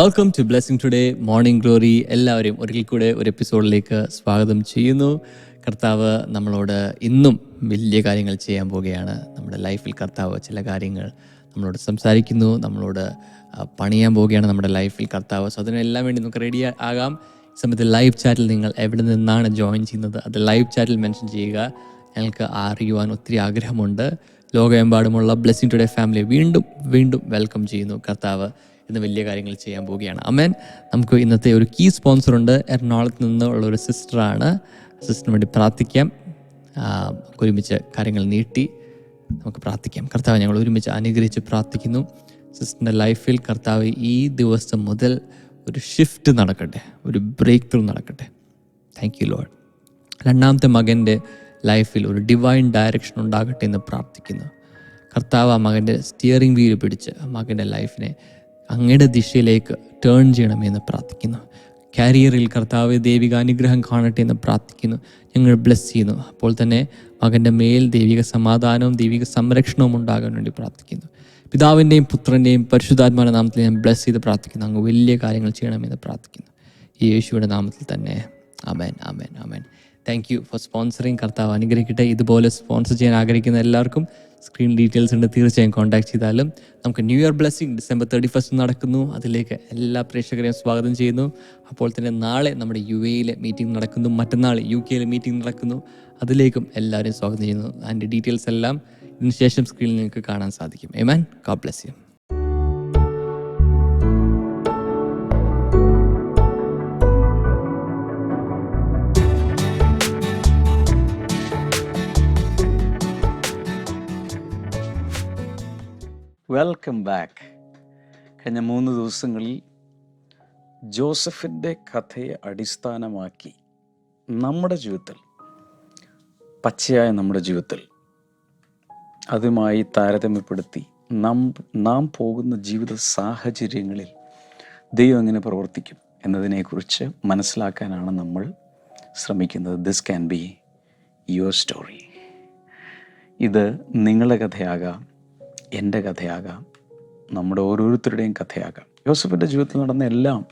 Welcome to blessing today morning glory എല്ലാവരെയും ഒരിക്കൽ കൂടെ ഒരു എപ്പിസോഡിലേക്ക് സ്വാഗതം ചെയ്യുന്നു. കർത്താവ് നമ്മളോട് ഇന്നും വലിയ കാര്യങ്ങൾ ചെയ്യാൻ പോവുകയാണ്. നമ്മുടെ ലൈഫിൽ കർത്താവ് ചില കാര്യങ്ങൾ നമ്മളോട് സംസാരിക്കുന്നു. നമ്മളോട് പണിയാൻ പോവുകയാണ് നമ്മുടെ ലൈഫിൽ കർത്താവ്. സോ അതിനെല്ലാം വേണ്ടി നമുക്ക് റെഡി ആകാം. സമയത്ത് ലൈവ് ചാറ്റിൽ നിങ്ങൾ എവിടെ നിന്നാണ് ജോയിൻ ചെയ്യുന്നത്? അത് ലൈവ് ചാറ്റിൽ മെൻഷൻ ചെയ്യുക. ഞങ്ങൾക്ക് അറിയുവാൻ ഒത്തിരി ആഗ്രഹമുണ്ട്. ലോകമെമ്പാടുമുള്ള ബ്ലെസ്സിങ് ടുഡേ ഫാമിലി വീണ്ടും വീണ്ടും വെൽക്കം ചെയ്യുന്നു കർത്താവ്. ഇന്ന് വലിയ കാര്യങ്ങൾ ചെയ്യാൻ പോവുകയാണ്. അമ്മേൻ നമുക്ക് ഇന്നത്തെ ഒരു കീ സ്പോൺസറുണ്ട് എറണാകുളത്ത് നിന്നുള്ള ഒരു സിസ്റ്ററാണ് സിസ്റ്ററിന് വേണ്ടി പ്രാർത്ഥിക്കാം. ഒരുമിച്ച് കാര്യങ്ങൾ നീട്ടി നമുക്ക് പ്രാർത്ഥിക്കാം. കർത്താവ് ഞങ്ങൾ ഒരുമിച്ച് അനുഗ്രഹിച്ച് പ്രാർത്ഥിക്കുന്നു. സിസ്റ്ററിന്റെ ലൈഫിൽ കർത്താവ് ഈ ദിവസം മുതൽ ഒരു ഷിഫ്റ്റ് നടക്കട്ടെ. ഒരു ബ്രേക്ക് ത്രൂ നടക്കട്ടെ. താങ്ക് യു ലോഡ് രണ്ടാമത്തെ മകന്റെ ലൈഫിൽ ഒരു ഡിവൈൻ ഡയറക്ഷൻ ഉണ്ടാകട്ടെ എന്ന് പ്രാർത്ഥിക്കുന്നു. കർത്താവ് ആ മകന്റെ സ്റ്റിയറിംഗ് വീൽ പിടിച്ച് ആ മകന്റെ ലൈഫിനെ അങ്ങയുടെ ദിശയിലേക്ക് ടേൺ ചെയ്യണമെന്ന് പ്രാർത്ഥിക്കുന്നു. കാരിയറിൽ കർത്താവ് ദൈവിക അനുഗ്രഹം കാണട്ടെ എന്ന് പ്രാർത്ഥിക്കുന്നു. ഞങ്ങൾ ബ്ലെസ് ചെയ്യുന്നു. അപ്പോൾ തന്നെ മകന്റെ മേൽ ദൈവിക സമാധാനവും ദൈവിക സംരക്ഷണവും ഉണ്ടാകാൻ വേണ്ടി പ്രാർത്ഥിക്കുന്നു. പിതാവിന്റെയും പുത്രന്റെയും പരിശുദ്ധാത്മാവിന്റെ നാമത്തിൽ ഞാൻ ബ്ലെസ് ചെയ്ത് പ്രാർത്ഥിക്കുന്നു. അങ്ങ് വലിയ കാര്യങ്ങൾ ചെയ്യണമെന്ന് പ്രാർത്ഥിക്കുന്നു. യേശുവിന്റെ നാമത്തിൽ തന്നെ. Amen amen amen thank you for sponsoring കർത്താവ് അനുഗ്രഹിക്കട്ടെ. ഇതുപോലെ സ്പോൺസർ ചെയ്യാൻ ആഗ്രഹിക്കുന്ന എല്ലാവർക്കും സ്ക്രീൻ ഡീറ്റെയിൽസ് ഉണ്ട്. തീർച്ചയായും കോൺടാക്ട് ചെയ്താലും നമുക്ക് new year blessing December thirty first നടക്കുന്നു. അതിലേക്ക് എല്ലാ പ്രേക്ഷകരെയും സ്വാഗതം ചെയ്യുന്നു. അപ്പോൾ തന്നെ നാളെ നമ്മുടെ യു എയിലെ മീറ്റിംഗ് നടക്കുന്നു. മറ്റന്നാൾ യു കെയിലെ മീറ്റിംഗ് നടക്കുന്നു. അതിലേക്കും എല്ലാവരെയും സ്വാഗതം ചെയ്യുന്നു. അതിന്റെ ഡീറ്റെയിൽസ് എല്ലാം ഇതിനുശേഷം സ്ക്രീനിൽ നിങ്ങൾക്ക് കാണാൻ സാധിക്കും. Amen God bless you welcome back കഴിഞ്ഞ മൂന്ന് ദിവസങ്ങളിൽ ജോസഫിന്റെ കഥയെ അടിസ്ഥാനമാക്കി നമ്മുടെ ജീവിതത്തിൽ പച്ചയായ നമ്മുടെ ജീവിതത്തിൽ അതുമായി താരതമ്യപ്പെടുത്തി നാം നാം പോകുന്ന ജീവിത സാഹചര്യങ്ങളിൽ ദൈവം എങ്ങനെ പ്രവർത്തിക്കും എന്നതിനെക്കുറിച്ച് മനസ്സിലാക്കാനാണ് നമ്മൾ ശ്രമിക്കുന്നത്. This can be your story ഇത് നിങ്ങളുടെ കഥയാകാം. എന്റെ കഥയാകാം നമ്മുടെ ഓരോരുത്തരുടെയും കഥയാകാം. യോസഫിന്റെ ജീവിതത്തിൽ നടന്ന എല്ലാം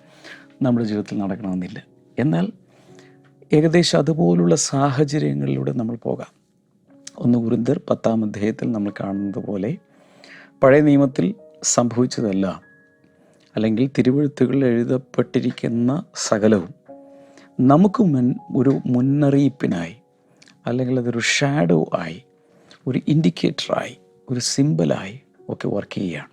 നമ്മുടെ ജീവിതത്തിൽ നടക്കണമെന്നില്ല. എന്നാൽ ഏകദേശം അതുപോലുള്ള സാഹചര്യങ്ങളിലൂടെ നമ്മൾ പോകാം. ഒന്ന് കുറിന്തർ പത്താം അധ്യായത്തിൽ നമ്മൾ കാണുന്നത് പോലെ പഴയ നിയമത്തിൽ സംഭവിച്ചതെല്ലാം അല്ലെങ്കിൽ തിരുവഴുത്തുകളിൽ എഴുതപ്പെട്ടിരിക്കുന്ന സകലവും നമുക്ക് മുൻ ഒരു മുന്നറിയിപ്പിനായി അല്ലെങ്കിൽ അതൊരു ഷാഡോ ആയി ഒരു ഇൻഡിക്കേറ്ററായി ഒരു സിമ്പിളായി ഒക്കെ വർക്ക് ചെയ്യുകയാണ്.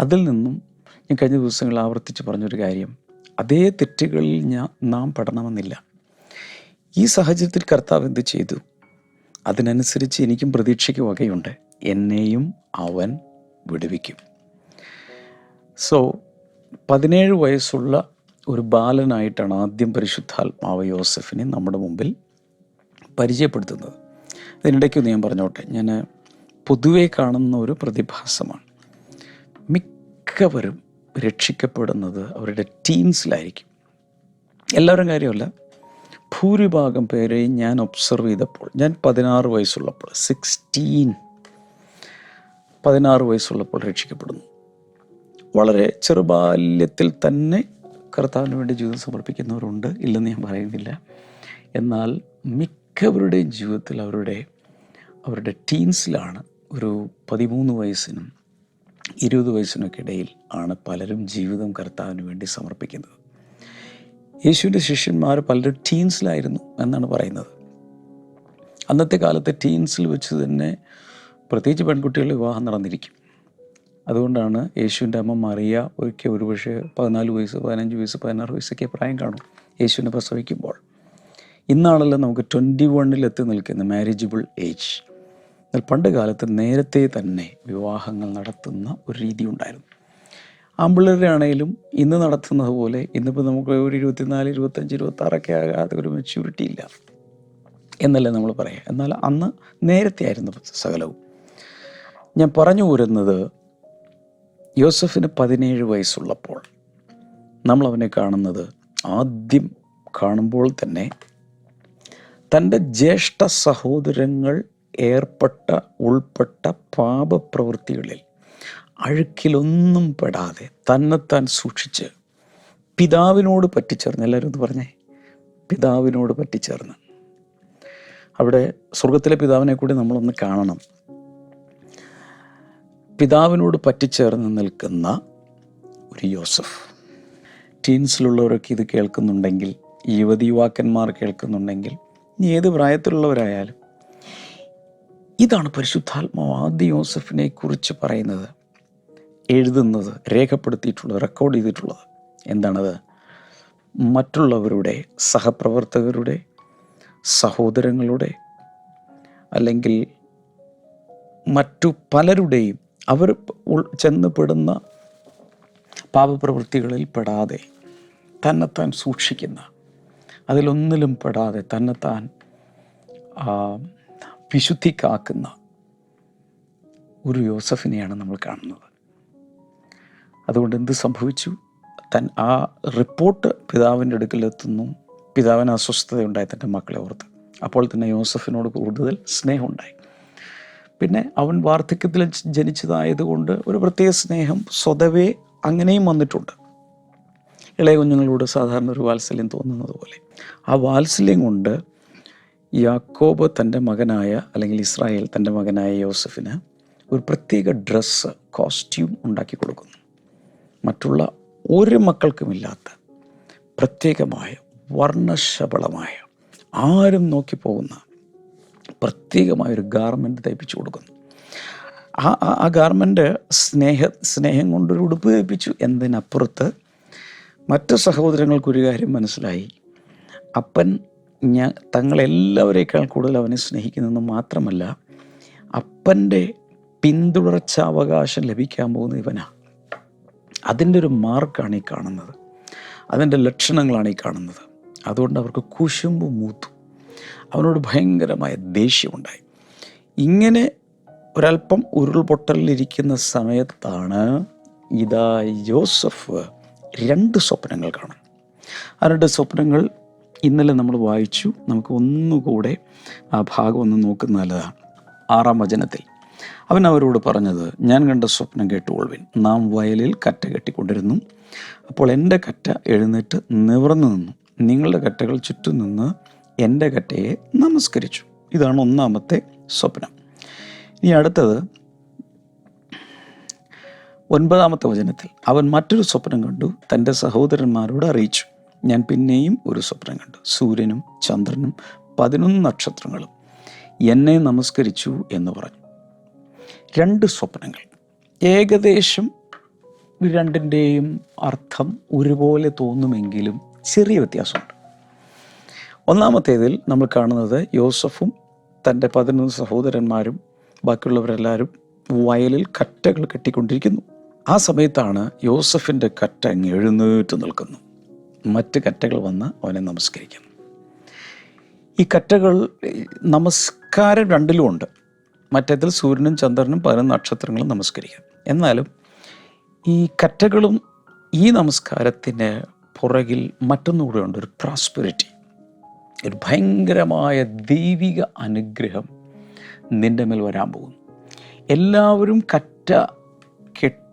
അതിൽ നിന്നും ഞാൻ കഴിഞ്ഞ ദിവസങ്ങളിൽ ആവർത്തിച്ച് പറഞ്ഞൊരു കാര്യം. അതേ തെറ്റുകളിൽ ഞാൻ നാം പെടണമെന്നില്ല. ഈ സാഹചര്യത്തിൽ കർത്താവ് എന്ത് ചെയ്തു? അതിനനുസരിച്ച് എനിക്കും പ്രതീക്ഷയ്ക്ക് വകയുണ്ട്. എന്നെയും അവൻ വിടുവിക്കും. സോ പതിനേഴ് വയസ്സുള്ള ഒരു ബാലനായിട്ടാണ് ആദ്യം പരിശുദ്ധാത്മാവ് യോസഫിനെ നമ്മുടെ മുമ്പിൽ പരിചയപ്പെടുത്തുന്നത്. അതിനിടയ്ക്കൊന്ന് ഞാൻ പറഞ്ഞോട്ടെ. ഞാൻ പൊതുവെ കാണുന്ന ഒരു പ്രതിഭാസമാണ്. മിക്കവരും രക്ഷിക്കപ്പെടുന്നത് അവരുടെ ടീംസിലായിരിക്കും എല്ലാവരും കാര്യമല്ല. ഭൂരിഭാഗം പേരെയും ഞാൻ ഒബ്സർവ് ചെയ്തപ്പോൾ ഞാൻ പതിനാറ് വയസ്സുള്ളപ്പോൾ സിക്സ്റ്റീൻ പതിനാറ് വയസ്സുള്ളപ്പോൾ രക്ഷിക്കപ്പെടുന്നു. വളരെ ചെറുബാല്യത്തിൽ തന്നെ കർത്താവിന് വേണ്ടി ജീവിതം സമർപ്പിക്കുന്നവരുണ്ട്. ഇല്ലെന്ന് ഞാൻ പറയുന്നില്ല. എന്നാൽ മിക്കവരുടെയും ജീവിതത്തിൽ അവരുടെ അവരുടെ ടീൻസിലാണ് ഒരു പതിമൂന്ന് വയസ്സിനും ഇരുപത് വയസ്സിനൊക്കെ ഇടയിൽ ആണ് പലരും ജീവിതം കർത്താവിന് വേണ്ടി സമർപ്പിക്കുന്നത്. യേശുവിന്റെ ശിഷ്യന്മാർ പലരും ടീൻസിലായിരുന്നു എന്നാണ് പറയുന്നത്. അന്നത്തെ കാലത്തെ ടീൻസിൽ വെച്ച് തന്നെ പ്രത്യേകിച്ച് പെൺകുട്ടികളുടെ വിവാഹം നടന്നിരിക്കും. അതുകൊണ്ടാണ് യേശുവിന്റെ അമ്മ മറിയ ഒരിക്കൽ ഒരുപക്ഷെ പതിനാല് വയസ്സ് പതിനഞ്ച് വയസ്സ് പതിനാറ് വയസ്സൊക്കെ പ്രായം കാണും യേശുവിനെ പ്രസവിക്കുമ്പോൾ. ഇന്നാണല്ലോ നമുക്ക് ട്വന്റി വണ്ണിൽ എത്തി നിൽക്കുന്ന മാരേജബിൾ ഏജ് എന്നാൽ പണ്ട് കാലത്ത് നേരത്തെ തന്നെ വിവാഹങ്ങൾ നടത്തുന്ന ഒരു രീതി ഉണ്ടായിരുന്നു. ആമ്പിള്ളേരുടെ ആണെങ്കിലും ഇന്ന് നടത്തുന്നത് പോലെ ഇന്നിപ്പോൾ നമുക്ക് ഒരു ഇരുപത്തിനാല് ഇരുപത്തഞ്ച് ഇരുപത്താറൊക്കെ ആകാതെ ഒരു മെച്യൂരിറ്റി ഇല്ല. എന്നല്ലേ നമ്മൾ പറയാം. എന്നാൽ അന്ന് നേരത്തെ ആയിരുന്നു സകലവും. ഞാൻ പറഞ്ഞു വരുന്നത് യോസഫിന് പതിനേഴ് വയസ്സുള്ളപ്പോൾ നമ്മൾ അവനെ കാണുന്നത് ആദ്യം കാണുമ്പോൾ തന്നെ തന്റെ ജ്യേഷ്ഠ സഹോദരങ്ങൾ ഏർപ്പെട്ട ഉൾപ്പെട്ട പാപപ്രവൃത്തികളിൽ അഴുക്കിലൊന്നും പെടാതെ തന്നെത്താൻ സൂക്ഷിച്ച് പിതാവിനോട് പറ്റിച്ചേർന്ന്. എല്ലാവരും ഒന്ന് പറഞ്ഞേ. പിതാവിനോട് പറ്റിച്ചേർന്ന്. അവിടെ സ്വർഗത്തിലെ പിതാവിനെ കൂടി നമ്മളൊന്ന് കാണണം. പിതാവിനോട് പറ്റിച്ചേർന്ന് നിൽക്കുന്ന ഒരു യോസഫ്. ടീൻസിലുള്ളവരൊക്കെ ഇത് കേൾക്കുന്നുണ്ടെങ്കിൽ യുവതി യുവാക്കന്മാർ കേൾക്കുന്നുണ്ടെങ്കിൽ ഇനി ഏത് പ്രായത്തിലുള്ളവരായാലും ഇതാണ് പരിശുദ്ധാത്മാവ് ആദ്യ യോസഫിനെ കുറിച്ച് പറയുന്നത്. എഴുതുന്നത് രേഖപ്പെടുത്തിയിട്ടുള്ളത് റെക്കോർഡ് ചെയ്തിട്ടുള്ളത് എന്താണത്? മറ്റുള്ളവരുടെ സഹപ്രവർത്തകരുടെ സഹോദരങ്ങളുടെ അല്ലെങ്കിൽ മറ്റു പലരുടെയും അവർ ചെന്നപ്പെടുന്ന ചെന്ന് പാപപ്രവൃത്തികളിൽ പെടാതെ തന്നെത്താൻ സൂക്ഷിക്കുന്ന അതിലൊന്നിലും പെടാതെ തന്നെത്താൻ ആ, വിശുദ്ധി കാക്കുന്ന ഒരു യോസഫിനെയാണ് നമ്മൾ കാണുന്നത്. അതുകൊണ്ട് എന്ത് സംഭവിച്ചു? തൻ ആ റിപ്പോർട്ട് പിതാവിന്റെ അടുക്കലെത്തുന്നു പിതാവിന് അസ്വസ്ഥതയുണ്ടായി തന്റെ മക്കളെ ഓർത്ത്. അപ്പോൾ തന്നെ യോസഫിനോട് കൂടുതൽ സ്നേഹമുണ്ടായി. പിന്നെ അവൻ വാർദ്ധക്യത്തിൽ ജനിച്ചതായതുകൊണ്ട് ഒരു പ്രത്യേക സ്നേഹം സ്വതവേ അങ്ങനെയും വന്നിട്ടുണ്ട്. ഇളയ കുഞ്ഞുങ്ങളോട് സാധാരണ ഒരു വാത്സല്യം തോന്നുന്നത് പോലെ. ആ വാത്സല്യം കൊണ്ട് യാക്കോബ് തന്റെ മകനായ അല്ലെങ്കിൽ ഇസ്രായേൽ തന്റെ മകനായ യോസഫിന് ഒരു പ്രത്യേക ഡ്രസ്സ് കോസ്റ്റ്യൂം ഉണ്ടാക്കി കൊടുക്കുന്നു. മറ്റുള്ള ഒരു മക്കൾക്കുമില്ലാത്ത പ്രത്യേകമായ വർണശബളമായ ആരും നോക്കി പോകുന്ന പ്രത്യേകമായ ഒരു ഗാർമെന്റ് തയ്പ്പിച്ചു കൊടുക്കുന്നു. ആ ആ- ഗാർമെന്റ് സ്നേഹ സ്നേഹം കൊണ്ടൊരു ഉടുപ്പ് തയ്പ്പിച്ചു എന്നതിനപ്പുറത്ത് മറ്റ് സഹോദരങ്ങൾക്കൊരു കാര്യം മനസ്സിലായി. അപ്പൻ ഞാൻ തങ്ങളെല്ലാവരേക്കാൾ കൂടുതൽ അവനെ സ്നേഹിക്കുന്നതെന്ന് മാത്രമല്ല അപ്പന്റെ പിന്തുടർച്ചാവകാശം ലഭിക്കാൻ പോകുന്ന ഇവനാ. അതിന്റെ ഒരു മാർക്കാണ് ഈ കാണുന്നത്. അതിന്റെ ലക്ഷണങ്ങളാണ് ഈ കാണുന്നത്. അതുകൊണ്ട് അവർക്ക് കുശുമ്പ് മൂത്തു. അവനോട് ഭയങ്കരമായ ദേഷ്യമുണ്ടായി. ഇങ്ങനെ ഒരല്പം ഉരുൾപൊട്ടലിരിക്കുന്ന സമയത്താണ് ഇതാ ജോസഫ് രണ്ട് സ്വപ്നങ്ങൾ കാണുന്നത്. ആ രണ്ട് സ്വപ്നങ്ങൾ ഇന്നലെ നമ്മൾ വായിച്ചു. നമുക്ക് ഒന്നുകൂടെ ആ ഭാഗം ഒന്ന് നോക്കുന്ന നല്ലതാണ്. ആറാം വചനത്തിൽ അവൻ അവരോട് പറഞ്ഞത് ഞാൻ കണ്ട സ്വപ്നം കേട്ടുകൊള്ളുവിൻ നാം വയലിൽ കറ്റ കെട്ടിക്കൊണ്ടിരുന്നു. അപ്പോൾ എന്റെ കറ്റ എഴുന്നേറ്റ് നിവർന്നു നിന്നു. നിങ്ങളുടെ കറ്റകൾ ചുറ്റും നിന്ന് എന്റെ കറ്റയെ നമസ്കരിച്ചു. ഇതാണ് ഒന്നാമത്തെ സ്വപ്നം. ഇനി അടുത്തത് ഒൻപതാമത്തെ വചനത്തിൽ അവൻ മറ്റൊരു സ്വപ്നം കണ്ടു തന്റെ സഹോദരന്മാരോട് അറിയിച്ചു. ഞാൻ പിന്നെയും ഒരു സ്വപ്നം കണ്ടു. സൂര്യനും ചന്ദ്രനും പതിനൊന്ന് നക്ഷത്രങ്ങളും എന്നെ നമസ്കരിച്ചു എന്ന് പറഞ്ഞു. രണ്ട് സ്വപ്നങ്ങൾ. ഏകദേശം രണ്ടിന്റെയും അർത്ഥം ഒരുപോലെ തോന്നുമെങ്കിലും ചെറിയ വ്യത്യാസമുണ്ട്. ഒന്നാമത്തേതിൽ നമ്മൾ കാണുന്നത് യോസഫും തന്റെ പതിനൊന്ന് സഹോദരന്മാരും ബാക്കിയുള്ളവരെല്ലാവരും വയലിൽ കറ്റകൾ കെട്ടിക്കൊണ്ടിരിക്കുന്നു. ആ സമയത്താണ് യോസഫിന്റെ കറ്റ അങ്ങ് എഴുന്നേറ്റ് നിൽക്കുന്നു. മറ്റ് കറ്റകൾ വന്ന് അവനെ നമസ്കരിക്കുന്നു. ഈ കറ്റകൾ നമസ്കാരം രണ്ടിലുമുണ്ട് മറ്റേതിൽ സൂര്യനും ചന്ദ്രനും പല നക്ഷത്രങ്ങളും നമസ്കരിക്കാം. എന്നാലും ഈ കറ്റകളും ഈ നമസ്കാരത്തിന് പുറകിൽ മറ്റൊന്നുകൂടെ ഉണ്ട്. ഒരു പ്രോസ്പെരിറ്റി ഒരു ഭയങ്കരമായ ദൈവിക അനുഗ്രഹം നിന്റെ മേൽ വരാൻ പോകുന്നു. എല്ലാവരും കറ്റ കെട്ട്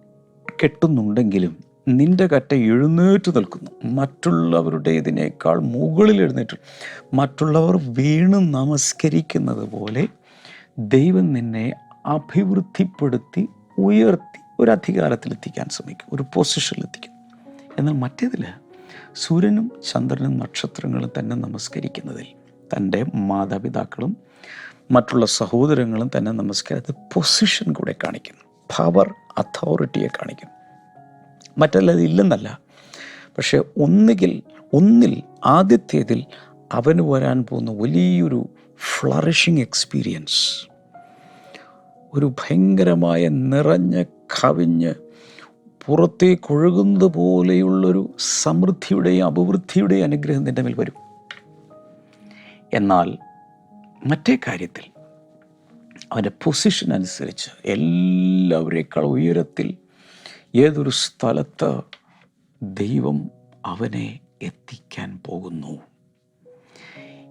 കെട്ടുന്നുണ്ടെങ്കിലും നിന്റെ കറ്റ എഴുന്നേറ്റ് നിൽക്കുന്നു. മറ്റുള്ളവരുടെ മറ്റുള്ളവരുടേതിനേക്കാൾ മുകളിൽ എഴുന്നേറ്റ്. മറ്റുള്ളവർ വീണ് നമസ്കരിക്കുന്നത് പോലെ ദൈവം നിന്നെ അഭിവൃദ്ധിപ്പെടുത്തി ഉയർത്തി ഒരു അധികാരത്തിലെത്തിക്കാൻ ശ്രമിക്കും. ഒരു പൊസിഷനിലെത്തിക്കും. എന്നാൽ മറ്റേതിൽ സൂര്യനും ചന്ദ്രനും നക്ഷത്രങ്ങളും തന്നെ നമസ്കരിക്കുന്നതിൽ തന്റെ മാതാപിതാക്കളും മറ്റുള്ള സഹോദരങ്ങളും തന്നെ നമസ്കാരത്തെ പൊസിഷൻ കൂടെ കാണിക്കുന്നു പവർ അതോറിറ്റിയെ കാണിക്കുന്നു മറ്റല്ലത് ഇല്ലെന്നല്ല പക്ഷേ ഒന്നുകിൽ ഒന്നിൽ ആദ്യത്തേതിൽ അവന് വരാൻ പോകുന്ന വലിയൊരു ഫ്ലറിഷിങ് എക്സ്പീരിയൻസ് ഒരു ഭയങ്കരമായ നിറഞ്ഞ് കവിഞ്ഞ് പുറത്തേക്ക് ഒഴുകുന്നത് പോലെയുള്ളൊരു സമൃദ്ധിയുടെയും അഭിവൃദ്ധിയുടെയും അനുഗ്രഹം നിന്റെ മേൽ വരും. എന്നാൽ മറ്റേ കാര്യത്തിൽ അവന്റെ പൊസിഷൻ അനുസരിച്ച് എല്ലാവരേക്കാൾ ഉയരത്തിൽ ഏതൊരു സ്ഥലത്ത് ദൈവം അവനെ എത്തിക്കാൻ പോകുന്നു?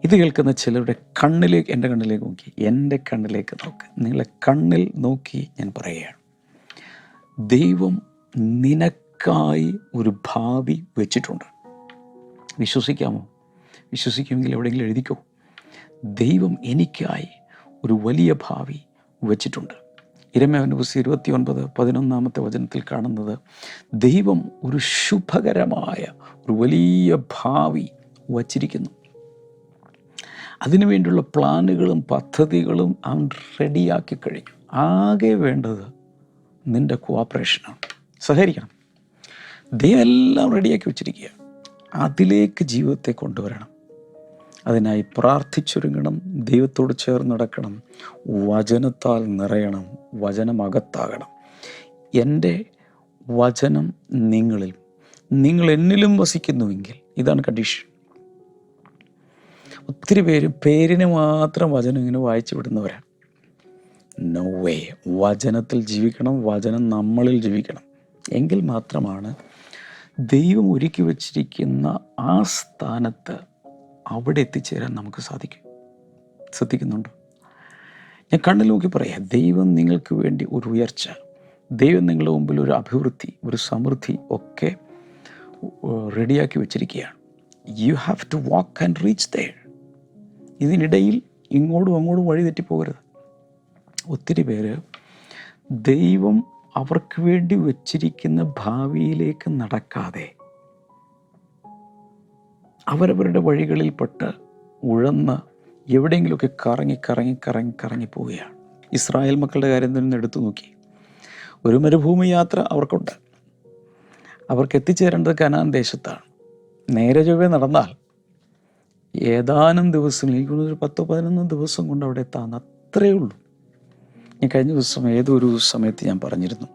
ഇത് കേൾക്കുന്ന ചിലരുടെ കണ്ണിലേക്ക് എന്റെ കണ്ണിലേക്ക് നോക്കി. എന്റെ കണ്ണിലേക്ക് നോക്ക്. നിങ്ങളെ കണ്ണിൽ നോക്കി ഞാൻ പറയുകയാണ്. ദൈവം നിനക്കായി ഒരു ഭാവി വെച്ചിട്ടുണ്ട്. വിശ്വസിക്കാമോ? വിശ്വസിക്കുമെങ്കിൽ എവിടെയെങ്കിലും എഴുതിക്കോ. ദൈവം എനിക്കായി ഒരു വലിയ ഭാവി വെച്ചിട്ടുണ്ട്. ഇരമേവന്റെ പുസ്തകം ഇരുപത്തി ഒൻപത് പതിനൊന്നാമത്തെ വചനത്തിൽ കാണുന്നത് ദൈവം ഒരു ശുഭകരമായ ഒരു വലിയ ഭാവി വച്ചിരിക്കുന്നു. അതിനുവേണ്ടിയുള്ള പ്ലാനുകളും പദ്ധതികളും അവൻ റെഡിയാക്കി കഴിഞ്ഞു. ആകെ വേണ്ടത് നിന്റെ കോఆപ്പറേഷനാണ് സഹകരിക്കണം. ദൈവം എല്ലാം റെഡിയാക്കി വെച്ചിരിക്കുക അതിലേക്ക് ജീവിതത്തെ കൊണ്ടുവരണം. അതിനായി പ്രാർത്ഥിച്ചൊരുങ്ങണം ദൈവത്തോട് ചേർന്ന് നടക്കണം വചനത്താൽ നിറയണം വചനമകത്താകണം. എന്റെ വചനം നിങ്ങളിൽ നിങ്ങൾ എന്നിലും വസിക്കുന്നുവെങ്കിൽ ഇതാണ് കണ്ടീഷൻ ഒത്തിരി പേര് പേരിന് മാത്രം വചനം ഇങ്ങനെ വായിച്ചു വിടുന്നവരാണ്. നോ വേ വചനത്തിൽ ജീവിക്കണം വചനം നമ്മളിൽ ജീവിക്കണം. എങ്കിൽ മാത്രമാണ് ദൈവം ഒരുക്കി വച്ചിരിക്കുന്ന ആ സ്ഥാനത്ത് അവിടെ എത്തിച്ചേരാൻ നമുക്ക് സാധിക്കും. ശ്രദ്ധിക്കുന്നുണ്ടോ? ഞാൻ കണ്ണിൽ നോക്കി പറയാം. ദൈവം നിങ്ങൾക്ക് വേണ്ടി ഒരു ഉയർച്ച ദൈവം നിങ്ങളുടെ മുമ്പിൽ ഒരു അഭിവൃദ്ധി ഒരു സമൃദ്ധി ഒക്കെ റെഡിയാക്കി വെച്ചിരിക്കുകയാണ്. You have to walk and reach there ഇതിനിടയിൽ ഇങ്ങോട്ടും അങ്ങോട്ടും വഴി തെറ്റിപ്പോകരുത് ഒത്തിരി പേര് ദൈവം അവർക്ക് വേണ്ടി വച്ചിരിക്കുന്ന ഭാവിയിലേക്ക് നടക്കാതെ അവരവരുടെ വഴികളിൽപ്പെട്ട് ഉഴന്ന് എവിടെയെങ്കിലുമൊക്കെ കറങ്ങി കറങ്ങി കറങ്ങി കറങ്ങി പോവുകയാണ്. ഇസ്രായേൽ മക്കളുടെ കാര്യം തന്നെ എടുത്തു നോക്കി. ഒരു മരുഭൂമി യാത്ര അവർക്കുണ്ട്. അവർക്ക് എത്തിച്ചേരേണ്ടത് കനാൻ ദേശത്താണ്. നേരെ ചൊവ്വേ നടന്നാൽ ഏതാനും ദിവസങ്ങൾ എനിക്ക് ഒരു പത്തോ പതിനൊന്ന് ദിവസം കൊണ്ട് അവിടെ എത്താൻ അത്രയേ ഉള്ളൂ. ഞാൻ കഴിഞ്ഞ ദിവസം ഏതൊരു സമയത്ത് ഞാൻ പറഞ്ഞിരുന്നു.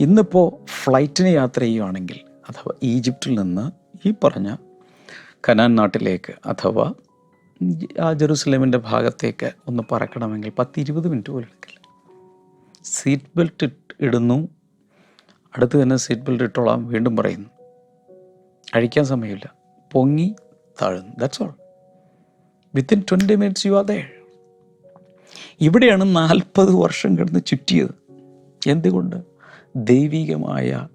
ഇന്നിപ്പോൾ ഫ്ലൈറ്റിന് യാത്ര ചെയ്യുകയാണെങ്കിൽ അഥവാ ഈജിപ്തിൽ നിന്ന് ഈ പറഞ്ഞ കനാൻ നാട്ടിലേക്ക് അഥവാ ആ ജെറുസലേമിന്റെ ഭാഗത്തേക്ക് ഒന്ന് പറക്കണമെങ്കിൽ പത്ത് ഇരുപത് മിനിറ്റ് പോലും എടുക്കില്ല. സീറ്റ് ബെൽറ്റ് ഇടുന്നു. അടുത്ത് തന്നെ സീറ്റ് ബെൽറ്റ് ഇട്ടോളാം. വീണ്ടും പറയുന്നു. അഴിക്കാൻ സമയമില്ല. പൊങ്ങി താഴുന്നു. That's all within twenty minutes you are ഇവിടെയാണ് നാൽപ്പത് വർഷം കിടന്ന് ചുറ്റിയത്. എന്തുകൊണ്ട്? ദൈവികമായ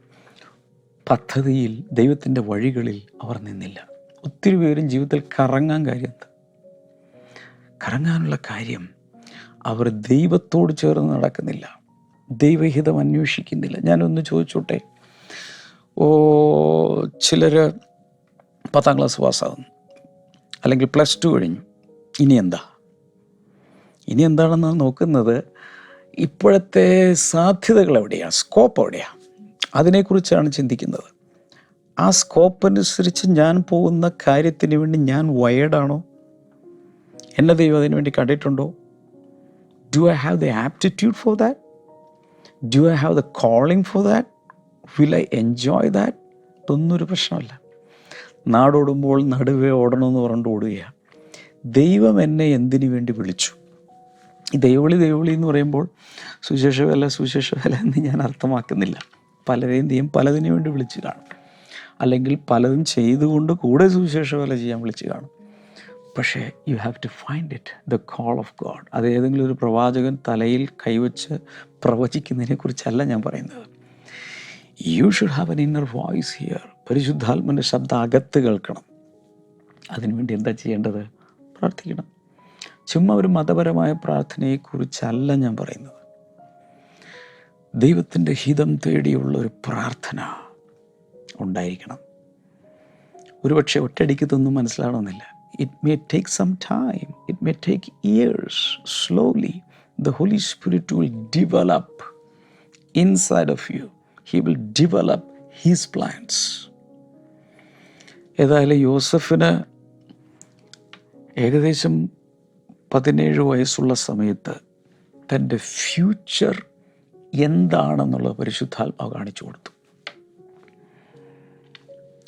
പദ്ധതിയിൽ ദൈവത്തിന്റെ വഴികളിൽ അവർ നിന്നില്ല. ഒത്തിരി പേരും ജീവിതത്തിൽ കറങ്ങാൻ കാര്യത്ത്. കറങ്ങാനുള്ള കാര്യം അവർ ദൈവത്തോട് ചേർന്ന് നടക്കുന്നില്ല. ദൈവഹിതം അന്വേഷിക്കുന്നില്ല. ഞാനൊന്ന് ചോദിച്ചോട്ടെ? ഓ ചിലർ പത്താം ക്ലാസ് പാസ്സാകുന്നു. അല്ലെങ്കിൽ പ്ലസ് ടു കഴിഞ്ഞു. ഇനി എന്താ? ഇനി എന്താണെന്ന് നോക്കുന്നത് ഇപ്പോഴത്തെ സാധ്യതകൾ എവിടെയാണ് സ്കോപ്പ് എവിടെയാണ് അതിനെക്കുറിച്ചാണ് ചിന്തിക്കുന്നത്. ആ സ്കോപ്പ് അനുസരിച്ച് ഞാൻ പോകുന്ന കാര്യത്തിന് വേണ്ടി ഞാൻ വയേഡാണോ എന്നെ ദൈവം അതിനു വേണ്ടി കണ്ടിട്ടുണ്ടോ? Do I have the aptitude for that do I have the calling for that will I enjoy that ഇതൊന്നും ഒരു പ്രശ്നമല്ല. നാടോടുമ്പോൾ നടുവേ ഓടണമെന്ന് പറഞ്ഞിട്ട് ഓടുകയാണ് ദൈവം എന്നെ എന്തിനു വേണ്ടി വിളിച്ചു? ദൈവളി ദൈവവിളി എന്ന് പറയുമ്പോൾ സുശേഷവല്ല സുശേഷവല്ല എന്ന് ഞാൻ അർത്ഥമാക്കുന്നില്ല. പലരെയും ദൈവം പലതിനു വേണ്ടി വിളിച്ചു കാണും അല്ലെങ്കിൽ പലതും ചെയ്തുകൊണ്ട് കൂടെ സുവിശേഷവേല ചെയ്യാൻ വിളിച്ച് കാണും. പക്ഷേ you have to find it the call of God അത് ഏതെങ്കിലും ഒരു പ്രവാചകൻ തലയിൽ കൈവച്ച് പ്രവചിക്കുന്നതിനെ കുറിച്ചല്ല ഞാൻ പറയുന്നത്. You should have an inner voice here പരിശുദ്ധാത്മന്റെ ശബ്ദം അകത്ത് കേൾക്കണം. അതിനുവേണ്ടി എന്താ ചെയ്യേണ്ടത്? പ്രാർത്ഥിക്കണം. ചുമ്മാ ഒരു മതപരമായ പ്രാർത്ഥനയെക്കുറിച്ചല്ല ഞാൻ പറയുന്നത്. ദൈവത്തിന്റെ ഹിതം തേടിയുള്ള ഒരു പ്രാർത്ഥന. ഉണ്ടായിരിക്കണം. ഒരുപക്ഷെ ഒറ്റയടിക്ക് ഇതൊന്നും മനസ്സിലാവണമെന്നില്ല. It may take some time it may take years slowly the Holy Spirit will develop inside of you he will develop his plans ഏതായാലും യോസഫിന് ഏകദേശം പതിനേഴ് വയസ്സുള്ള സമയത്ത് തന്റെ ഫ്യൂച്ചർ എന്താണെന്നുള്ള പരിശുദ്ധാത്മാവ് കാണിച്ചു കൊടുത്തു.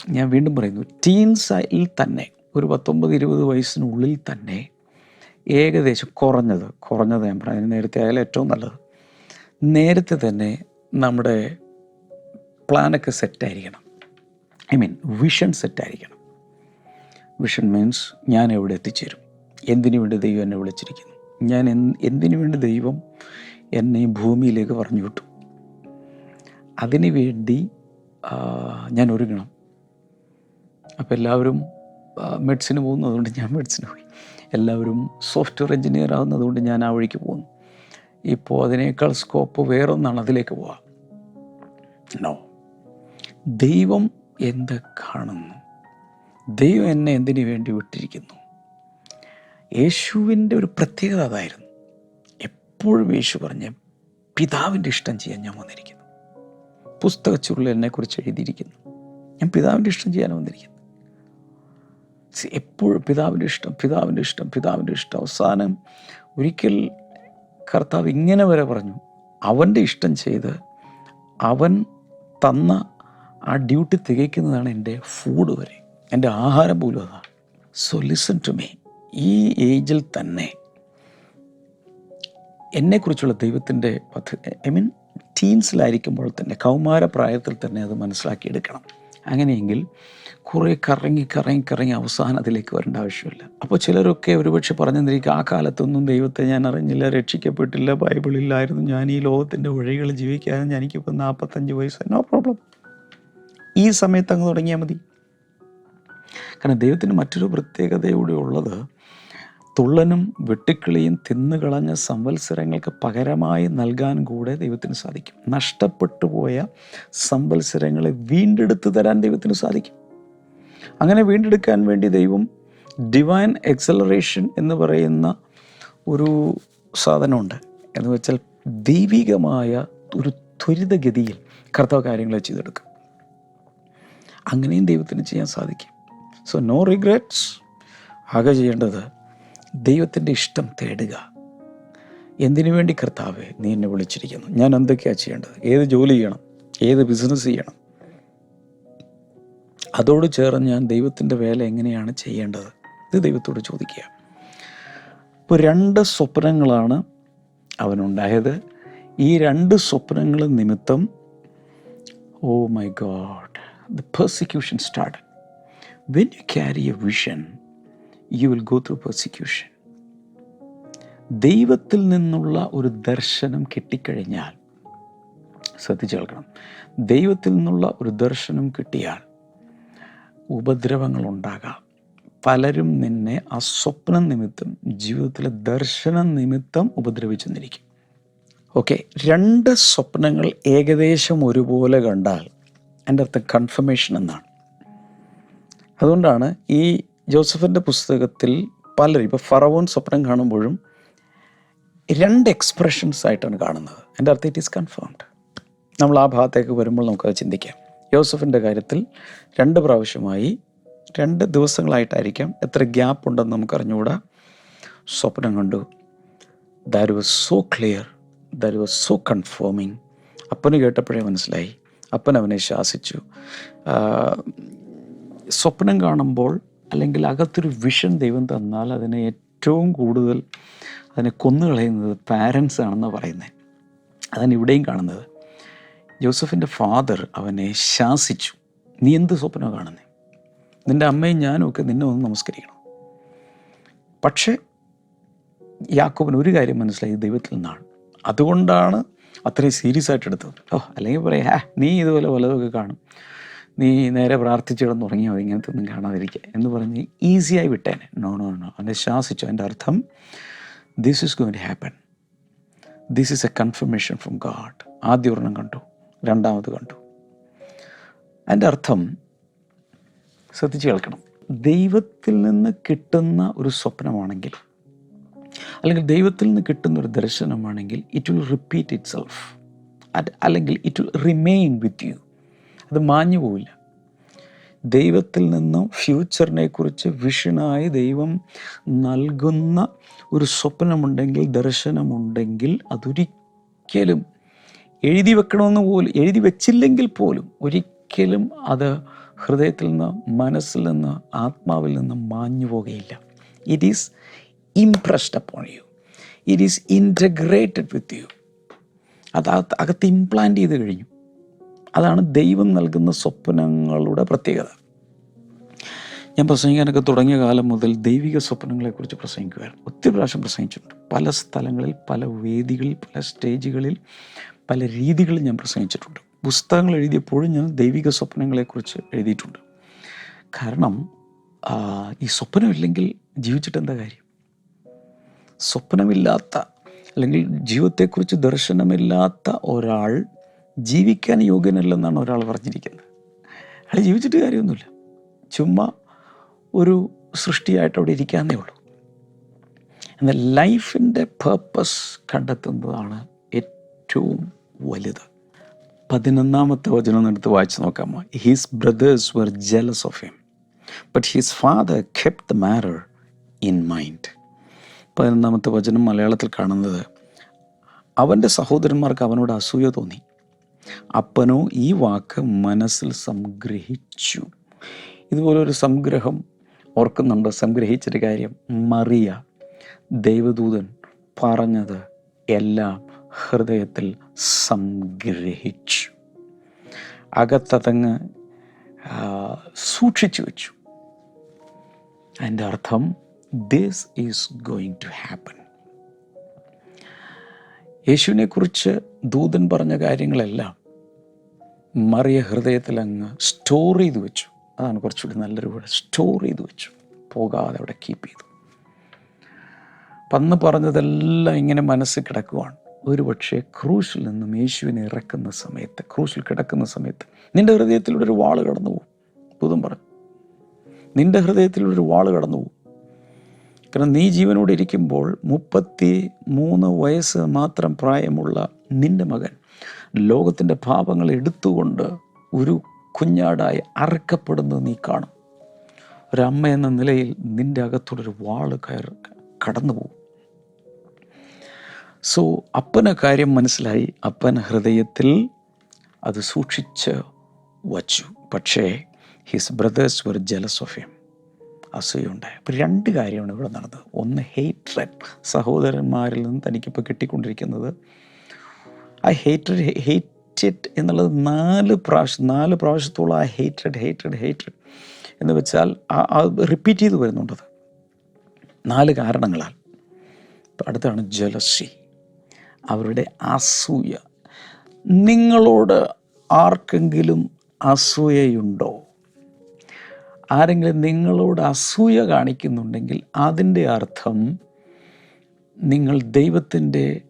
ഞാൻ വീണ്ടും പറയുന്നു ടീൻസിൽ തന്നെ ഒരു പത്തൊമ്പത് ഇരുപത് വയസ്സിനുള്ളിൽ തന്നെ ഏകദേശം കുറഞ്ഞത് കുറഞ്ഞത് ഞാൻ പറഞ്ഞു നേരത്തെ ആയാലും ഏറ്റവും നല്ലത്. നേരത്തെ തന്നെ നമ്മുടെ പ്ലാനൊക്കെ സെറ്റായിരിക്കണം ഐ മീൻ വിഷൻ സെറ്റായിരിക്കണം വിഷൻ മീൻസ് ഞാൻ എവിടെ എത്തിച്ചേരും? എന്തിനു വേണ്ടി ദൈവം എന്നെ വിളിച്ചിരിക്കുന്നു? ഞാൻ എന്തിനു വേണ്ടി ദൈവം എന്നെ ഭൂമിയിലേക്ക് പറഞ്ഞു വിട്ടു? അതിനു വേണ്ടി ഞാൻ ഒരുങ്ങണം. അപ്പോൾ എല്ലാവരും മെഡിസിന് പോകുന്നു അതുകൊണ്ട് ഞാൻ മെഡിസിന് പോയി എല്ലാവരും സോഫ്റ്റ്വെയർ എഞ്ചിനീയർ ആകുന്നതുകൊണ്ട് ഞാൻ ആ വഴിക്ക് പോകുന്നു. ഇപ്പോൾ അതിനേക്കാൾ സ്കോപ്പ് വേറൊന്നാണ് അതിലേക്ക് പോവാം. നോ ദൈവം എന്ത് കാണുന്നു? ദൈവം എന്നെ എന്തിനു വേണ്ടി വിട്ടിരിക്കുന്നു? യേശുവിന്റെ ഒരു പ്രത്യേകത അതായിരുന്നു. എപ്പോഴും യേശു പറഞ്ഞ പിതാവിന്റെ ഇഷ്ടം ചെയ്യാൻ ഞാൻ വന്നിരിക്കുന്നു. പുസ്തക ചുരുളിൽ എന്നെക്കുറിച്ച് എഴുതിയിരിക്കുന്നു. ഞാൻ പിതാവിന്റെ ഇഷ്ടം ചെയ്യാൻ വന്നിരിക്കുന്നു. എപ്പോഴും പിതാവിന്റെ ഇഷ്ടം പിതാവിന്റെ ഇഷ്ടം പിതാവിന്റെ ഇഷ്ടം. അവസാനം ഒരിക്കൽ കർത്താവ് ഇങ്ങനെ വരെ പറഞ്ഞു അവന്റെ ഇഷ്ടം ചെയ്ത് അവൻ തന്ന ആ ഡ്യൂട്ടി തികയ്ക്കുന്നതാണ് എന്റെ ഫുഡ് വരെ. എന്റെ ആഹാരം പോലും അതാണ് സോ ലിസൺ ടു മീ ഈ ഏജിൽ തന്നെ എന്നെക്കുറിച്ചുള്ള ദൈവത്തിന്റെ പദ്ധതി ഐ മീൻ ടീൻസിലായിരിക്കുമ്പോൾ തന്നെ കൗമാര പ്രായത്തിൽ തന്നെ അത് മനസ്സിലാക്കിയെടുക്കണം. അങ്ങനെയെങ്കിൽ കുറേ കറങ്ങി കറങ്ങി കറങ്ങി അവസാനം അതിലേക്ക് വരേണ്ട ആവശ്യമില്ല. അപ്പോൾ ചിലരൊക്കെ ഒരുപക്ഷെ പറഞ്ഞെന്നിരിക്കും ആ കാലത്തൊന്നും ദൈവത്തെ ഞാൻ അറിഞ്ഞില്ല രക്ഷിക്കപ്പെട്ടില്ല ബൈബിളില്ലായിരുന്നു ഞാൻ ഈ ലോകത്തിന്റെ വഴികൾ ജീവിക്കാൻ എനിക്കിപ്പോൾ നാൽപ്പത്തഞ്ച് വയസ്സ് നോ പ്രോബ്ലം ഈ സമയത്ത് അങ്ങ് തുടങ്ങിയാൽ മതി. കാരണം ദൈവത്തിന് മറ്റൊരു പ്രത്യേകതയൂടെ ഉള്ളത് തുള്ളനും വെട്ടുക്കിളിയും തിന്നുകളഞ്ഞ സംവത്സരങ്ങൾക്ക് പകരമായി നൽകാൻ കൂടെ ദൈവത്തിന് സാധിക്കും. നഷ്ടപ്പെട്ടു പോയ സംവത്സരങ്ങളെ വീണ്ടെടുത്ത് തരാൻ ദൈവത്തിന് സാധിക്കും. അങ്ങനെ വീണ്ടെടുക്കാൻ വേണ്ടി ദൈവം ഡിവൈൻ എക്സലറേഷൻ എന്ന് പറയുന്ന ഒരു സാധനമുണ്ട്. എന്ന് വെച്ചാൽ ദൈവികമായ ഒരു ത്വരിതഗതിയിൽ കർത്താവ് കാര്യങ്ങൾ ചെയ്തെടുക്കും. അങ്ങനെയും ദൈവത്തിന് ചെയ്യാൻ സാധിക്കും. സോ നോ റിഗ്രറ്റ്സ് ആകെ ചെയ്യേണ്ടത് ദൈവത്തിന്റെ ഇഷ്ടം തേടുക. എന്തിനു വേണ്ടി കർത്താവെ നീ എന്നെ വിളിച്ചിരിക്കുന്നു? ഞാൻ എന്തൊക്കെയാണ് ചെയ്യേണ്ടത്? ഏത് ജോലി ചെയ്യണം? ഏത് ബിസിനസ് ചെയ്യണം? അതോട് ചേർന്ന് ഞാൻ ദൈവത്തിന്റെ വേല എങ്ങനെയാണ് ചെയ്യേണ്ടത്? ഇത് ദൈവത്തോട് ചോദിക്കുക. ഇപ്പോൾ രണ്ട് സ്വപ്നങ്ങളാണ് അവനുണ്ടായത്. ഈ രണ്ട് സ്വപ്നങ്ങൾ നിമിത്തം ഓ my God the persecution start. When you carry a vision you will go through persecution ദൈവത്തിൽ നിന്നുള്ള ഒരു ദർശനം കിട്ടിക്കഴിഞ്ഞാൽ ശ്രദ്ധിച്ചു കേൾക്കണം. ദൈവത്തിൽ നിന്നുള്ള ഒരു ദർശനം കിട്ടിയാൽ ഉപദ്രവങ്ങൾ ഉണ്ടാകാം പലരും നിന്നെ ആ സ്വപ്നം നിമിത്തം ജീവിതത്തിലെ ദർശനം നിമിത്തം ഉപദ്രവിച്ചെന്നിരിക്കും ഓക്കെ രണ്ട് സ്വപ്നങ്ങൾ ഏകദേശം ഒരുപോലെ കണ്ടാൽ എന്റെ അർത്ഥം കൺഫർമേഷൻ എന്നാണ്. അതുകൊണ്ടാണ് ഈ ജോസഫിന്റെ പുസ്തകത്തിൽ പലരും ഇപ്പോൾ ഫറവോൻ സ്വപ്നം കാണുമ്പോഴും രണ്ട് എക്സ്പ്രഷൻസ് ആയിട്ടാണ് കാണുന്നത്. എന്റെ അർത്ഥം ഇറ്റ് ഈസ് കൺഫേംഡ് നമ്മൾ ആ ഭാഗത്തേക്ക് വരുമ്പോൾ നമുക്കത് ചിന്തിക്കാം. യോസഫിന്റെ കാര്യത്തിൽ രണ്ട് പ്രാവശ്യമായി രണ്ട് ദിവസങ്ങളായിട്ടായിരിക്കാം എത്ര ഗ്യാപ്പ് ഉണ്ടെന്ന് നമുക്ക് അറിഞ്ഞുകൂടാ സ്വപ്നം കണ്ടു. That was so clear that was so confirming അപ്പന് കേട്ടപ്പോഴേ മനസ്സിലായി. അപ്പൻ അവനെ ശാസിച്ചു. സ്വപ്നം കാണുമ്പോൾ അല്ലെങ്കിൽ അകത്തൊരു വിഷൻ ദൈവം തന്നാൽ അതിനെ ഏറ്റവും കൂടുതൽ അതിനെ കൊന്നുകളയുന്നത് പാരൻസ് ആണെന്ന് പറയുന്നത് അതാണ് ഇവിടെയും കാണുന്നത്. ജോസഫിന്റെ ഫാദർ അവനെ ശാസിച്ചു. നീ എന്ത് സ്വപ്നം കാണുന്നേ? നിന്റെ അമ്മയും ഞാനും ഒക്കെ നിന്നെ ഒന്ന് നമസ്കരിക്കണം. പക്ഷേ യാക്കോബിന് ഒരു കാര്യം മനസ്സിലായി ദൈവത്തിൽ നിന്നാണ്. അതുകൊണ്ടാണ് അത്രയും സീരിയസ് ആയിട്ട് എടുത്തത്. ഓ അല്ലെങ്കിൽ പറയാം ഹാ നീ ഇതുപോലെ വലതൊക്കെ കാണും. നീ നേരെ പ്രാർത്ഥിച്ചിടന്ന് തുടങ്ങിയോ ഇങ്ങനത്തെ ഒന്നും കാണാതിരിക്കുക എന്ന് പറഞ്ഞ് ഈസിയായി വിട്ടേനെ. നോ നോ നോ അവനെ ശാസിച്ചു. അതിന്റെ അർത്ഥം this is going happen this is a confirmation from God ആദ്യ ഒരെണ്ണം കണ്ടു. രണ്ടാമത് കണ്ടു. അതിന്റെ അർത്ഥം ശ്രദ്ധിച്ച് കേൾക്കണം. ദൈവത്തിൽ നിന്ന് കിട്ടുന്ന ഒരു സ്വപ്നമാണെങ്കിൽ അല്ലെങ്കിൽ ദൈവത്തിൽ നിന്ന് കിട്ടുന്ന ഒരു ദർശനമാണെങ്കിൽ it will repeat itself അല്ലെങ്കിൽ it will remain with you അത് മാഞ്ഞു പോവില്ല. ദൈവത്തിൽ നിന്നും ഫ്യൂച്ചറിനെ കുറിച്ച് വിഷനായി ദൈവം നൽകുന്ന ഒരു സ്വപ്നമുണ്ടെങ്കിൽ ദർശനമുണ്ടെങ്കിൽ അതൊരിക്കലും എഴുതി വെക്കണമെന്ന് പോലും എഴുതി വെച്ചില്ലെങ്കിൽ പോലും ഒരിക്കലും അത് ഹൃദയത്തിൽ നിന്ന് മനസ്സിൽ നിന്ന് ആത്മാവിൽ നിന്ന് മാഞ്ഞു പോകുകയില്ല it is impressed upon you it is integrated with you അത് അകത്ത് ഇംപ്ലാന്റ് ചെയ്ത് കഴിഞ്ഞു. അതാണ് ദൈവം നൽകുന്ന സ്വപ്നങ്ങളുടെ പ്രത്യേകത. ഞാൻ പ്രസംഗിക്കാനൊക്കെ തുടങ്ങിയ കാലം മുതൽ ദൈവിക സ്വപ്നങ്ങളെക്കുറിച്ച് പ്രസംഗിക്കുമായിരുന്നു ഒത്തിരി പ്രാവശ്യം പ്രസംഗിച്ചിട്ടുണ്ട്. പല സ്ഥലങ്ങളിൽ പല വേദികളിൽ പല സ്റ്റേജുകളിൽ പല രീതികളിൽ ഞാൻ പ്രസംഗിച്ചിട്ടുണ്ട്. പുസ്തകങ്ങൾ എഴുതിയപ്പോഴും ഞാൻ ദൈവിക സ്വപ്നങ്ങളെക്കുറിച്ച് എഴുതിയിട്ടുണ്ട്. കാരണം ഈ സ്വപ്നമില്ലെങ്കിൽ ജീവിച്ചിട്ട് എന്താ കാര്യം? സ്വപ്നമില്ലാത്ത അല്ലെങ്കിൽ ജീവിതത്തെക്കുറിച്ച് ദർശനമില്ലാത്ത ഒരാൾ ജീവിക്കാൻ യോഗ്യനല്ലെന്നാണ് ഒരാൾ പറഞ്ഞിരിക്കുന്നത്. അയാൾ ജീവിച്ചിട്ട് കാര്യമൊന്നുമില്ല. ചുമ്മാ ഒരു സൃഷ്ടിയായിട്ട് അവിടെ ഇരിക്കാന്നേ ഉള്ളൂ. എന്നാൽ ലൈഫിന്റെ പേർപ്പസ് കണ്ടെത്തുന്നതാണ് ഏറ്റവും വലുത്. പതിനൊന്നാമത്തെ വചനം എടുത്ത് വായിച്ചു നോക്കാമോ his brothers were jealous of him but his father kept the matter in mind പതിനൊന്നാമത്തെ വചനം മലയാളത്തിൽ കാണുന്നത് അവന്റെ സഹോദരന്മാർക്ക് അവനോട് അസൂയ തോന്നി. അപ്പനോ ഈ വാക്ക് മനസ്സിൽ സംഗ്രഹിച്ചു. ഇതുപോലൊരു സംഗ്രഹം ഓർക്കുന്നുണ്ട്? സംഗ്രഹിച്ചൊരു കാര്യം മറിയ ദൈവദൂതൻ പറഞ്ഞത് എല്ലാം ഹൃദയത്തിൽ സംഗ്രഹിച്ചു. അകത്തതങ്ങ് സൂക്ഷിച്ചു വെച്ചു. അതിന്റെ അർത്ഥം this is going to happen യേശുവിനെക്കുറിച്ച് ദൂതൻ പറഞ്ഞ കാര്യങ്ങളെല്ലാം മറിയ ഹൃദയത്തിൽ അങ്ങ് സ്റ്റോർ ചെയ്തു വെച്ചു. അതാണ് കുറച്ചുകൂടി നല്ലൊരു കൂടെ സ്റ്റോർ ചെയ്തു വെച്ചു. പോകാതെ അവിടെ കീപ്പ് ചെയ്തു. പന്ന് പറഞ്ഞതെല്ലാം ഇങ്ങനെ മനസ്സിൽ കിടക്കുവാണ്. ഒരു പക്ഷേ ക്രൂശിൽ നിന്നും യേശുവിനെ ഇറക്കുന്ന സമയത്ത് ക്രൂശിൽ കിടക്കുന്ന സമയത്ത് നിന്റെ ഹൃദയത്തിലൂടെ ഒരു വാൾ കടന്നു പോകും. ദൂതം പറഞ്ഞു നിന്റെ ഹൃദയത്തിലൂടെ ഒരു വാൾ കടന്നു പോകും. കാരണം നീ ജീവനോടെ ഇരിക്കുമ്പോൾ മുപ്പത്തി മൂന്ന് വയസ്സ് മാത്രം പ്രായമുള്ള നിന്റെ മകൻ ലോകത്തിന്റെ പാപങ്ങൾ എടുത്തുകൊണ്ട് ഒരു കുഞ്ഞാടായി അറക്കപ്പെടുന്നത് നീ കാണും. ഒരമ്മ എന്ന നിലയിൽ നിന്റെ അകത്തോടൊരു വാൾ കയർ കടന്നു പോകും. സോ അപ്പന കാര്യം മനസ്സിലായി. അപ്പൻ ഹൃദയത്തിൽ അത് സൂക്ഷിച്ച് വച്ചു. പക്ഷേ his brothers were jealous of അസൂയുണ്ടായി. അപ്പോൾ രണ്ട് കാര്യമാണ് ഇവിടെ നടന്നത്. ഒന്ന് ഹെയ്റ്റ്രഡ് സഹോദരന്മാരിൽ നിന്ന് തനിക്കിപ്പോൾ കിട്ടിക്കൊണ്ടിരിക്കുന്നത് ആ ഹേറ്റഡ് ഹേറ്റഡ് എന്നുള്ളത് നാല് പ്രാവശ്യം നാല് പ്രാവശ്യത്തോളം ആ ഹേറ്റഡ് ഹേറ്റഡ് ഹേറ്റഡ് എന്ന് വെച്ചാൽ ആ റിപ്പീറ്റ് ചെയ്ത് വരുന്നുണ്ടത്. നാല് കാരണങ്ങളാൽ. അടുത്താണ് ജലസി അവരുടെ അസൂയ. നിങ്ങളോട് ആർക്കെങ്കിലും അസൂയയുണ്ടോ? ആരെങ്കിലും നിങ്ങളോട് അസൂയ കാണിക്കുന്നുണ്ടെങ്കിൽ അതിന്റെ അർത്ഥം നിങ്ങൾ ദൈവത്തിന്റെ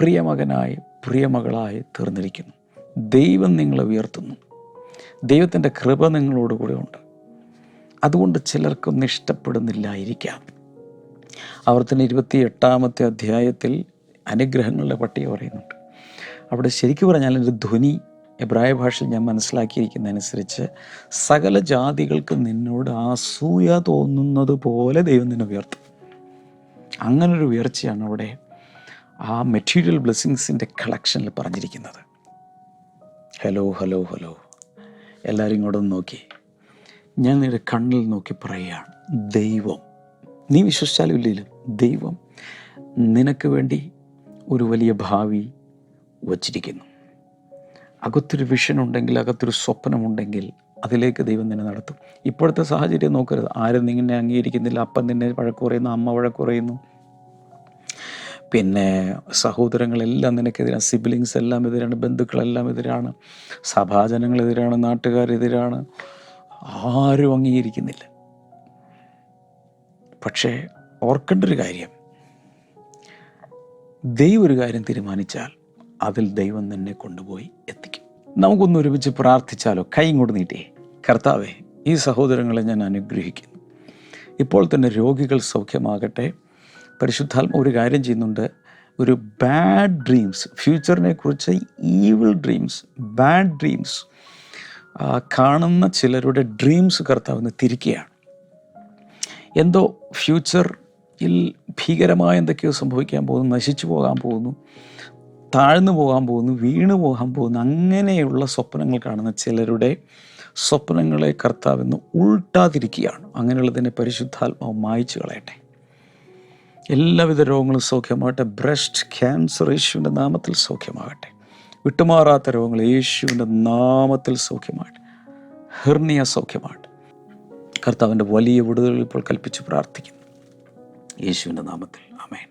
പ്രിയമകനായി പ്രിയമകളായി തീർന്നിരിക്കുന്നു. ദൈവം നിങ്ങളെ ഉയർത്തുന്നു. ദൈവത്തിന്റെ കൃപ നിങ്ങളോട് കൂടെ ഉണ്ട്. അതുകൊണ്ട് ചിലർക്കൊന്നും ഇഷ്ടപ്പെടുന്നില്ലായിരിക്കാം. അവർ തന്നെ ഇരുപത്തി എട്ടാമത്തെ അധ്യായത്തിൽ അനുഗ്രഹങ്ങളുടെ പട്ടിക പറയുന്നുണ്ട്. അവിടെ ശരിക്കും പറഞ്ഞാൽ എന്റെ ധ്വനി എബ്രായ ഭാഷയിൽ ഞാൻ മനസ്സിലാക്കിയിരിക്കുന്നതനുസരിച്ച് സകല ജാതികൾക്ക് നിന്നോട് അസൂയ തോന്നുന്നത് പോലെ ദൈവം നിന്നെ ഉയർത്തും. അങ്ങനൊരു ഉയർച്ചയാണ് അവിടെ ആ മെറ്റീരിയൽ ബ്ലെസ്സിങ്സിന്റെ കളക്ഷനിൽ പറഞ്ഞിരിക്കുന്നത്. Hello hello hello. എല്ലാവരും കൂടെ ഒന്ന് നോക്കി. ഞാൻ നിന്റെ കണ്ണിൽ നോക്കി പറയുകയാണ് ദൈവം. നീ വിശ്വസിച്ചാലും ഇല്ലെങ്കിലും ദൈവം നിനക്ക് വേണ്ടി ഒരു വലിയ ഭാവി വച്ചിരിക്കുന്നു. അകത്തൊരു വിഷൻ ഉണ്ടെങ്കിൽ അകത്തൊരു സ്വപ്നമുണ്ടെങ്കിൽ അതിലേക്ക് ദൈവം നിന്നെ നടത്തും. ഇപ്പോഴത്തെ സാഹചര്യം നോക്കരുത്. ആരും നിന്നെ അംഗീകരിക്കുന്നില്ല. അപ്പൻ നിന്നെ വഴക്ക് പറയുന്നു. അമ്മ വഴക്ക് പറയുന്നു. പിന്നെ സഹോദരങ്ങളെല്ലാം നിനക്കെതിരാണ്. സിബ്ലിങ്സ് എല്ലാം എതിരാണ്. ബന്ധുക്കളെല്ലാം എതിരാണ്. സഭാജനങ്ങളെതിരാണ് നാട്ടുകാരെതിരാണ് ആരും അംഗീകരിക്കുന്നില്ല. പക്ഷേ ഓർക്കേണ്ട ഒരു കാര്യം. ദൈവം ഒരു കാര്യം തീരുമാനിച്ചാൽ അതിൽ ദൈവം തന്നെ കൊണ്ടുപോയി എത്തിക്കും. നമുക്കൊന്ന് ഒരുമിച്ച് പ്രാർത്ഥിച്ചാലോ? കൈ ഇങ്ങോട്ട് നീട്ടിയേ കർത്താവേ ഈ സഹോദരങ്ങളെ ഞാൻ അനുഗ്രഹിക്കുന്നു. ഇപ്പോൾ തന്നെ രോഗികൾ സൗഖ്യമാകട്ടെ. പരിശുദ്ധാത്മ ഒരു കാര്യം ചെയ്യുന്നുണ്ട്. ഒരു ബാഡ് ഡ്രീംസ് ഫ്യൂച്ചറിനെ കുറിച്ച് ഈവിൾ ഡ്രീംസ് ബാഡ് ഡ്രീംസ് കാണുന്ന ചിലരുടെ ഡ്രീംസ് കർത്താവിന് തിരിക്കുകയാണ്. എന്തോ ഫ്യൂച്ചറിൽ ഭീകരമായ എന്തൊക്കെയോ സംഭവിക്കാൻ പോകുന്നു നശിച്ചു പോകാൻ പോകുന്നു താഴ്ന്നു പോകാൻ പോകുന്നു വീണു പോകാൻ പോകുന്നു. അങ്ങനെയുള്ള സ്വപ്നങ്ങൾ കാണുന്ന ചിലരുടെ സ്വപ്നങ്ങളെ കർത്താവെന്ന് ഉൾട്ടാതിരിക്കുകയാണ്. അങ്ങനെയുള്ളതിനെ പരിശുദ്ധാത്മാവ് മായ്ച്ചു കളയട്ടെ. എല്ലാവിധ രോഗങ്ങളും സൗഖ്യമാകട്ടെ. ബ്രസ്റ്റ് ക്യാൻസർ യേശുവിന്റെ നാമത്തിൽ സൗഖ്യമാകട്ടെ. വിട്ടുമാറാത്ത രോഗങ്ങൾ യേശുവിന്റെ നാമത്തിൽ സൗഖ്യമാകട്ടെ. ഹെർണിയ സൗഖ്യമാകട്ടെ. കർത്താവിന്റെ വലിയ വിടുതലുകൾ ഇപ്പോൾ കൽപ്പിച്ച് പ്രാർത്ഥിക്കുന്നു. യേശുവിന്റെ നാമത്തിൽ. Amen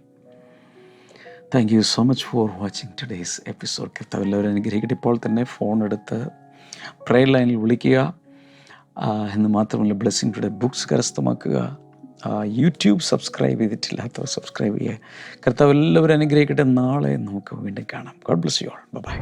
thank you so much for watching today's episode കർത്താവ് എല്ലാവരും അനുഗ്രഹിക്കട്ടെ. ഇപ്പോൾ തന്നെ ഫോൺ എടുത്ത് പ്രയർ ലൈനിൽ വിളിക്കുക. എന്ന് മാത്രമല്ല ബ്ലെസ്സിങ് ടുഡേ ബുക്സ് കരസ്ഥമാക്കുക. യൂട്യൂബ് സബ്സ്ക്രൈബ് ചെയ്തിട്ടില്ലാത്തവർ സബ്സ്ക്രൈബ് ചെയ്യുക. കർത്താവ് എല്ലാവരും അനുഗ്രഹിക്കട്ടെ. നാളെ നമുക്ക് വീണ്ടും കാണാം. God bless you all bye